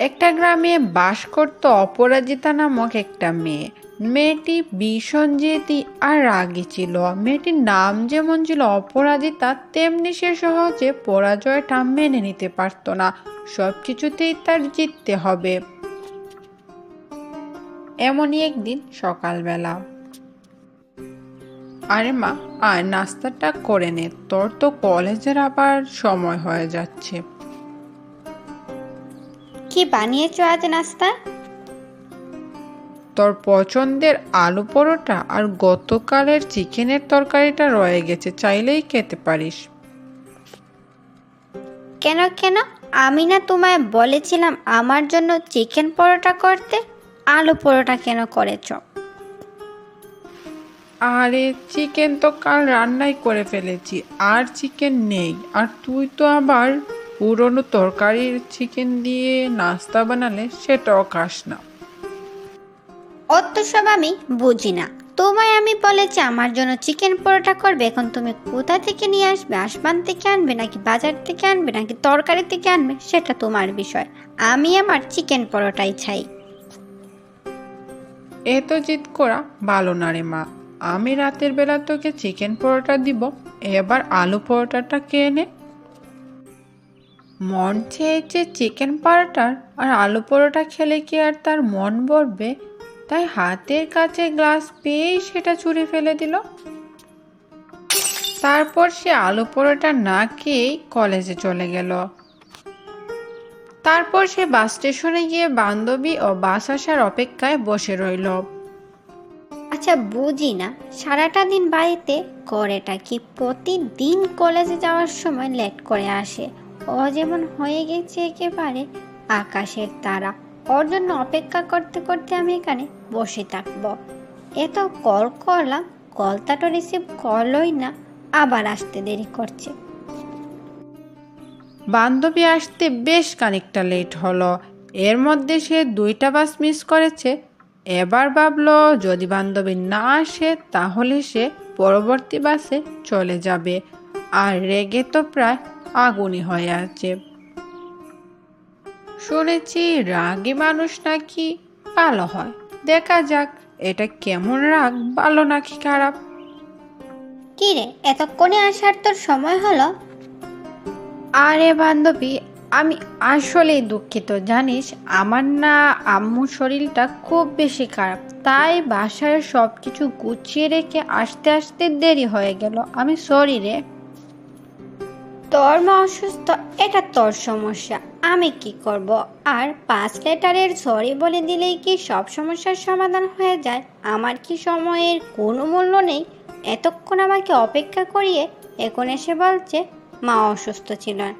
একটা গ্রামে বাস করত অপরাজিতা নামক একটা মেয়ে। মেয়েটি ভীষণ জেদি আর রাগী ছিল। মেয়েটির নাম যেমন ছিল অপরাজিতা, তেমনি সে সহজে পরাজয়টা মেনে নিতে পারত না। সব কিছুতেই তার জিততে হবে। এমনই একদিন সকালবেলা। আরে মা, আয়, নাস্তাটা করে নে। তোর তো কলেজের আবার সময় হয়ে যাচ্ছে। কি বানিয়েছো আজ নাস্তা? তোর পছন্দের আলু পরোটা আর গতকালের চিকেনের তরকারিটা রয়ে গেছে চাইলেই খেতে পারিস। কেন কেন? আমি না তোমায় বলেছিলাম আমার জন্য চিকেন পরোটা করতে। আলু পরোটা কেন করেছ? আরে চিকেন তো কাল রান্নাই করে ফেলেছি আর চিকেন নেই আর তুই তো আবার পুরনো তরকারির চিকেন দিয়ে নাস্তা বানালে সেটাও খাস না। অত সব আমি বুঝি না। তোমায় আমি বলেছি আমার জন্য চিকেন পরোটা করবে এখন তুমি কোথা থেকে নিয়ে আসবে? আসবান থেকে আনবে নাকি বাজার থেকে আনবে নাকি তরকারি থেকে আনবে? সেটা তোমার বিষয়। আমি আমার চিকেন পরোটাই চাই। এত জিদ করা ভালো না রে মা। আমি রাতের বেলা তোকে চিকেন পরোটা দিব এবার আলু পরোটাটা কে নে। মন চেয়েছে চিকেন পরোটার আর আলু পরোটা খেলে কি আর তার মন ভরবে? তাই হাতের কাছে গ্লাস পেয়েই সেটা ছুঁড়ে ফেলে দিল। তারপর সে আলু পরোটা না খেয়েই কলেজে চলে গেল। তারপর সে বাস স্টেশনে গিয়ে বান্ধবী ও বাস আসার অপেক্ষায় বসে রইল। আচ্ছা বুঝি না। সারাটা দিন বাড়িতে করেটা কি প্রতিদিন কলেজে যাওয়ার সময় লেট করে আসে? ও যেমন হয়ে গেছে একেবারে। আকাশের তারা। ওর জন্য অপেক্ষা করতে করতে আমি এখানে বসে থাকব। এত কল করলাম, কলটা তো রিসিভ করলই না। আবার আসতে দেরি করছে। বান্ধবী আসতে বেশ খানিকটা লেট হলো। এর মধ্যে সে দুইটা বাস মিস করেছে। এবার ভাবলো, যদি বান্ধবী না আসে, তাহলে সে পরবর্তী বাসে চলে যাবে। আর রেগে তো প্রায় আগুনই হয়ে আছে শুনেছি রাগে মানুষ নাকি ভালো হয়। দেখা যাক এটা কেমন রাগ ভালো নাকি খারাপ? কি রে এতক্ষণে আসার তোর সময় হলো? আরে বান্ধবী আমি আসলেই দুঃখিত জানিস? আমার না আম্মুর শরীরটা খুব বেশি খারাপ। তাই বাসায় সব কিছু গুছিয়ে রেখে আসতে আসতে দেরি হয়ে গেল। আমি সরি রে। তোর মা অসুস্থ, এটা তোর সমস্যা। আমি কি করব? আর পাঁচ লেটারের সরি বলে দিলেই কি সব সমস্যার সমাধান হয়ে যায়? আমার কি সময়ের কোনো মূল্য নেই? এতক্ষণ আমাকে অপেক্ষা করিয়ে এখন এসে বলছে, মা অসুস্থ ছিলেন।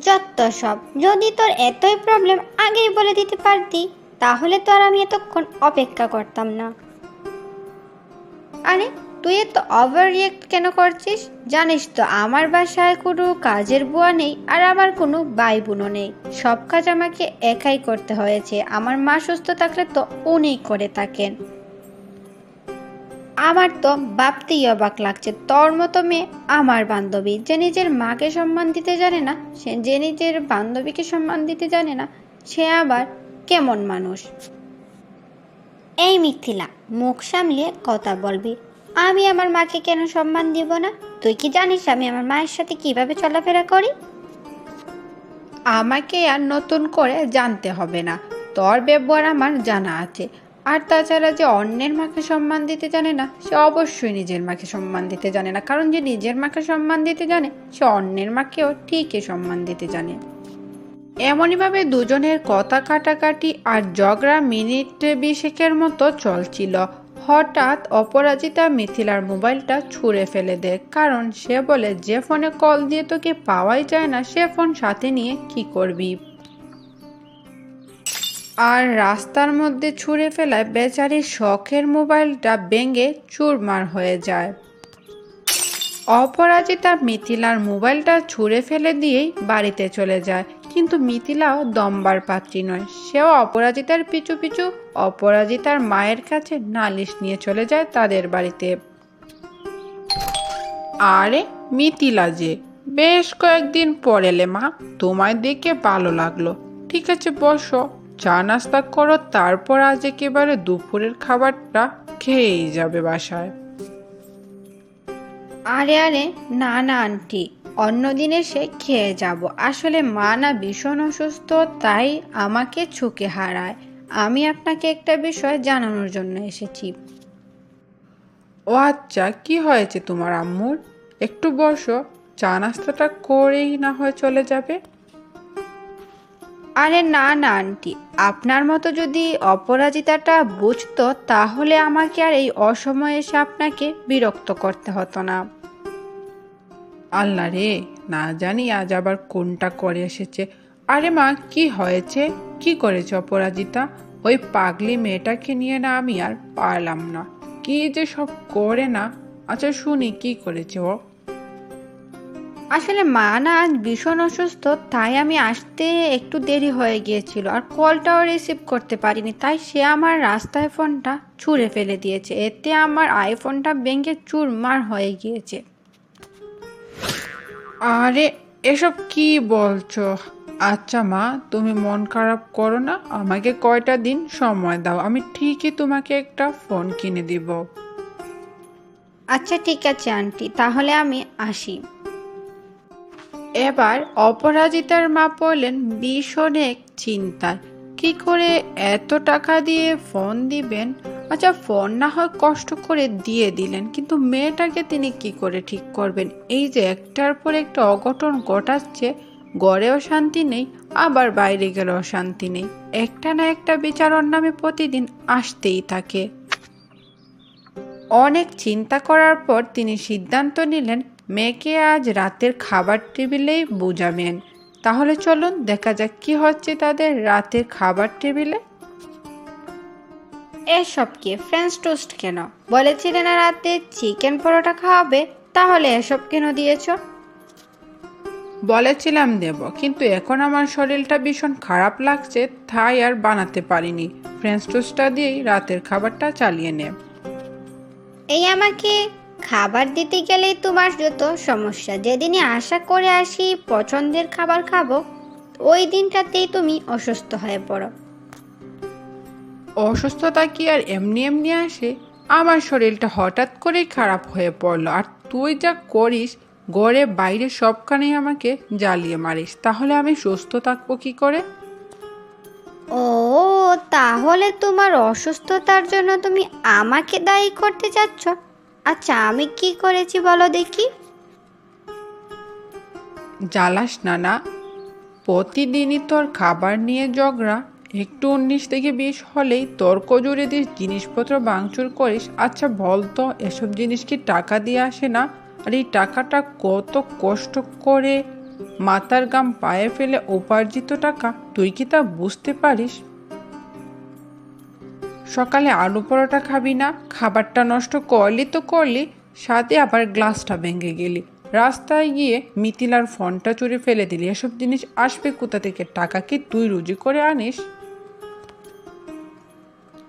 যত সব, যদি তোর এতই প্রবলেম আগেই বলে দিতে পারতি, তাহলে তো আর আমি এতক্ষণ অপেক্ষা করতাম না। আরে তুই এত ওভার রিয়েক্ট কেন করছিস? জানিস তো, আমার বাসায় কোনো কাজের বুয়া নেই আর আমার কোনো ভাই বোনও নেই। সব কাজ আমাকে একাই করতে হয়েছে। আমার মা সুস্থ থাকলে তো উনিই করে থাকেন। আমার তো ভাবতেই অবাক লাগছে। তোর মতো মেয়ে আমার বান্ধবী, যে নিজের মাকে সম্মান দিতে জানে না, সে যে নিজের বান্ধবীকে সম্মান দিতে জানে না, সে আবার কেমন মানুষ? এই মিথিলা, মুখ সামলিয়ে কথা বলবি। আমি আমার মাকে কেন সম্মান দিব না? তুই কি জানিস আমি আমার মায়ের সাথে কীভাবে চলাফেরা করি? আমাকে আর নতুন করে জানতে হবে না। তোর ব্যবহার আমার জানা আছে। আর তাছাড়া যে অন্যের মাকে সম্মান দিতে জানে না, সে অবশ্যই নিজের মাকে সম্মান দিতে জানে না। কারণ যে নিজের মাকে সম্মান দিতে জানে, সে অন্যের মাকেও ঠিকই সম্মান দিতে জানে। এমনইভাবে দুজনের কথা কাটাকাটি আর ঝগড়া মিনিট বিশেকের মতো চলছিল। হঠাৎ অপরাজিতা মিথিলার মোবাইলটা ছুঁড়ে ফেলে দেয়, কারণ সে বলে, যে ফোনে কল দিয়ে তোকে পাওয়াই যায় না, সে ফোন সাথে নিয়ে কি করবি? আর রাস্তার মধ্যে ছুঁড়ে ফেলায় বেচারির শখের মোবাইলটা ভেঙে চুরমার হয়ে যায়। অপরাজিতা মিথিলার মোবাইলটা ছুঁড়ে ফেলে দিয়েই বাড়িতে চলে যায়। কিন্তু মিথিলাও দম্বার পাত্রী নয়। সেও অপরাজিতার পিছু পিছু অপরাজিতার মায়ের কাছে নালিশ নিয়ে চলে যায় তাদের বাড়িতে। আরে, মিথিলা যে, বেশ কয়েকদিন পর এলে মা, তোমায় দেখে ভালো লাগল। ঠিক আছে, বসো। চা নাস্তা করো, তারপর আজ একেবারে দুপুরের খাবারটা খেয়েই যাবে বাসায়। আরে আরে, না না, আন্টি। অন্যদিন এসে খেয়ে যাব। আসলে মা না ভীষণ অসুস্থ তাই আমাকে ছুকে হারায়। আমি আপনাকে একটা বিষয় জানানোর জন্য এসেছি। ও আচ্ছা কি হয়েছে তোমার আম্মুর? একটু বসো চা নাস্তাটা করেই না হয় চলে যাবে? আরে না না আন্টি। আপনার মতো যদি অপরাজিতাটা বুঝতো তাহলে আমাকে আর এই অসময়ে এসে আপনাকে বিরক্ত করতে হতো না। আল্লাহ রে, না জানি আজ আবার কোনটা করে এসেছে। আরে মা, কি হয়েছে? কি করেছে অপরাজিতা? ওই পাগলি মেয়েটাকে নিয়ে না আমি আর পারলাম না। কি যে সব করে না? আচ্ছা শুনি, কি করেছে ও? আসলে মা না আজ ভীষণ অসুস্থ, তাই আমি আসতে একটু দেরি হয়ে গিয়েছিল। আর কলটাও রিসিভ করতে পারিনি, তাই সে আমার রাস্তায় ফোনটা ছুঁড়ে ফেলে দিয়েছে। এতে আমার আইফোনটা ভেঙে চুরমার হয়ে গিয়েছে। আরে এসব কি বলছো? আচ্ছা মা তুমি মন খারাপ করো না আমাকে কয়টা দিন সময় দাও আমি ঠিকই তোমাকে একটা ফোন কিনে দিব। আচ্ছা ঠিক আছে আন্টি তাহলে আমি আসি। এবার অপরাজিতার মা পড়লেন ভীষণ এক চিন্তায় কি করে এত টাকা দিয়ে ফোন দিবেন? আচ্ছা ফোন না হয় কষ্ট করে দিয়ে দিলেন, কিন্তু মেয়েটাকে তিনি কি করে ঠিক করবেন? এই যে একটার পর একটা অঘটন ঘটাচ্ছে, গড়েও শান্তি নেই, আবার বাইরে গেলেও শান্তি নেই। একটা না একটা বিচারণ নামে প্রতিদিন আসতেই থাকে। অনেক চিন্তা করার পর তিনি সিদ্ধান্ত নিলেন, মেয়েকে আজ রাতের খাবার টেবিলেই বোঝাবেন। তাহলে চলুন, দেখা যাক কি হচ্ছে তাদের রাতের খাবার টেবিলে। এসব কি ফ্রেঞ্চ টোস্ট কেন? বলেছিলে না রাতে চিকেন পরোটা খাওয়াবে তাহলে এসব কেন দিয়েছ? বলেছিলাম দেব কিন্তু এখন আমার শরীরটা ভীষণ খারাপ লাগছে তাই আর বানাতে পারিনি। ফ্রেঞ্চ টোস্টটা দিয়েই রাতের খাবারটা চালিয়ে নে। এই আমাকে খাবার দিতে গেলেই তোমার যত সমস্যা। যেদিনই আশা করে আসি পছন্দের খাবার খাব ওই দিনটাতেই তুমি অসুস্থ হয়ে পড়ো। অসুস্থতা কি আর এমনি এমনি আসে? আমার শরীরটা হঠাৎ করেই খারাপ হয়ে পড়ল। আর তুই যা করিস গড়ে বাইরে সবখানেই আমাকে জ্বালিয়ে মারিস। তাহলে আমি সুস্থ থাকব কি করে? ও তাহলে তোমার অসুস্থতার জন্য তুমি আমাকে দায়ী করতে চাচ্ছ আচ্ছা আমি কি করেছি বলো দেখি? জ্বালাস না না। প্রতিদিনই তোর খাবার নিয়ে ঝগড়া। একটু উনিশ থেকে বিশ হলেই তর্ক জুড়ে দিস জিনিসপত্র ভাঙচুর করিস। আচ্ছা বল তো, এসব জিনিস কি টাকা দিয়ে আসে না? আর এই টাকাটা কত কষ্ট করে মাথার গাম পায়ে ফেলে উপার্জিত টাকা? তুই কি তা বুঝতে পারিস? সকালে আলু পরোটা খাবি না? খাবারটা নষ্ট করলি তো করলি, সাথে আবার গ্লাসটা ভেঙে গেলি। রাস্তায় গিয়ে মিথিলার ফোনটা চুরি ফেলে দিলি। এসব জিনিস আসবে কোথা থেকে? টাকা কি তুই রুজি করে আনিস?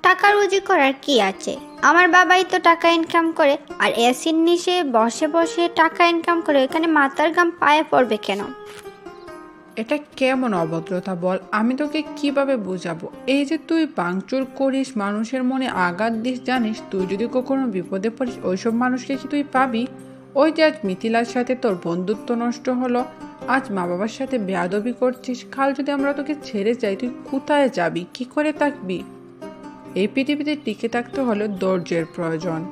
টাকা রুজি করার কি আছে? আমার বাবাই তো টাকা ইনকাম করে, আর এসির নিচে বসে বসে টাকা ইনকাম করে এখানে মাথার গাম পায়ে পড়বে কেন? এটা কেমন অভদ্রতা বল? আমি তোকে কীভাবে বোঝাবো? এই যে তুই পাংচুর করিস, মানুষের মনে আঘাত দিস, জানিস? তুই যদি কখনো বিপদে পড়িস, ওইসব মানুষকে কি তুই পাবি? ওই যে আজ মিথিলার সাথে তোর বন্ধুত্ব নষ্ট হলো, আজ মা বাবার সাথে বেয়াদবি করছিস, কাল যদি আমরা তোকে ছেড়ে যাই, তুই কোথায় যাবি? কি করে থাকবি? এই পৃথিবীতে টিকে থাকতে হলে ধৈর্যের প্রয়োজন।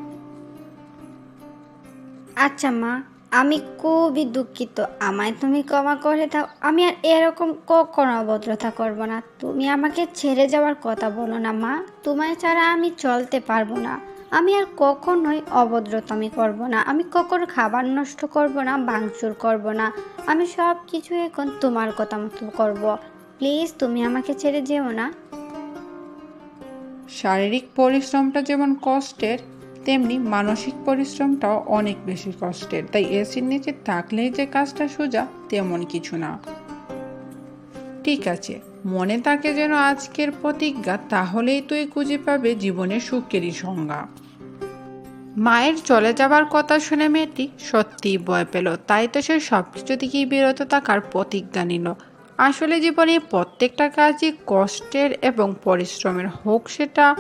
আচ্ছা মা, আমি খুবই দুঃখিত। আমায় তুমি ক্ষমা করে দাও। আমি আর এরকম কখনো অভদ্রতা করব না। তুমি আমাকে ছেড়ে যাওয়ার কথা বলো না মা। তোমায় ছাড়া আমি চলতে পারব না। আমি আর কখনোই অভদ্রতামি করব না। আমি কখনো খাবার নষ্ট করব না, ভাঙচুর করব না। আমি সব কিছু এখন তোমার কথা মতো করব। প্লিজ তুমি আমাকে ছেড়ে যেও না। শারীরিক পরিশ্রমটা যেমন কষ্টের, তেমনি মানসিক পরিশ্রমটাও অনেক বেশি কষ্টের। তাই এসির নিচে থাকলেই যে কাজটা সোজা, তেমন কিছু না। ঠিক আছে, মনে থাকে যেন আজকের প্রতিজ্ঞা, তাহলেই তুই খুঁজে পাবে জীবনের সুখেরই সংজ্ঞা। মায়ের চলে যাবার কথা শুনে মেয়েটি সত্যিই ভয় পেল। তাই তো সে সব কিছু থেকেই বিরত থাকার প্রতিজ্ঞা নিল। আসলে জীবনে প্রত্যেকটা কাজই কষ্টের এবং পরিশ্রমের হোক সেটা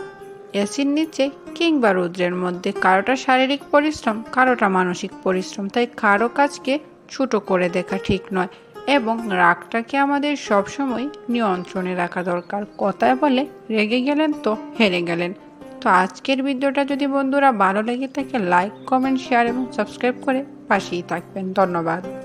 এসির নিচে কিংবা রৌদ্রের মধ্যে। কারোটা শারীরিক পরিশ্রম, কারোটা মানসিক পরিশ্রম। তাই কারও কাজকে ছোট করে দেখা ঠিক নয় এবং রাগটাকে আমাদের সবসময় নিয়ন্ত্রণে রাখা দরকার। কথায় বলে, রেগে গেলেন তো হেরে গেলেন। তো আজকের ভিডিওটা যদি বন্ধুরা ভালো লেগে থাকে লাইক কমেন্ট শেয়ার এবং সাবস্ক্রাইব করে পাশেই থাকবেন। ধন্যবাদ।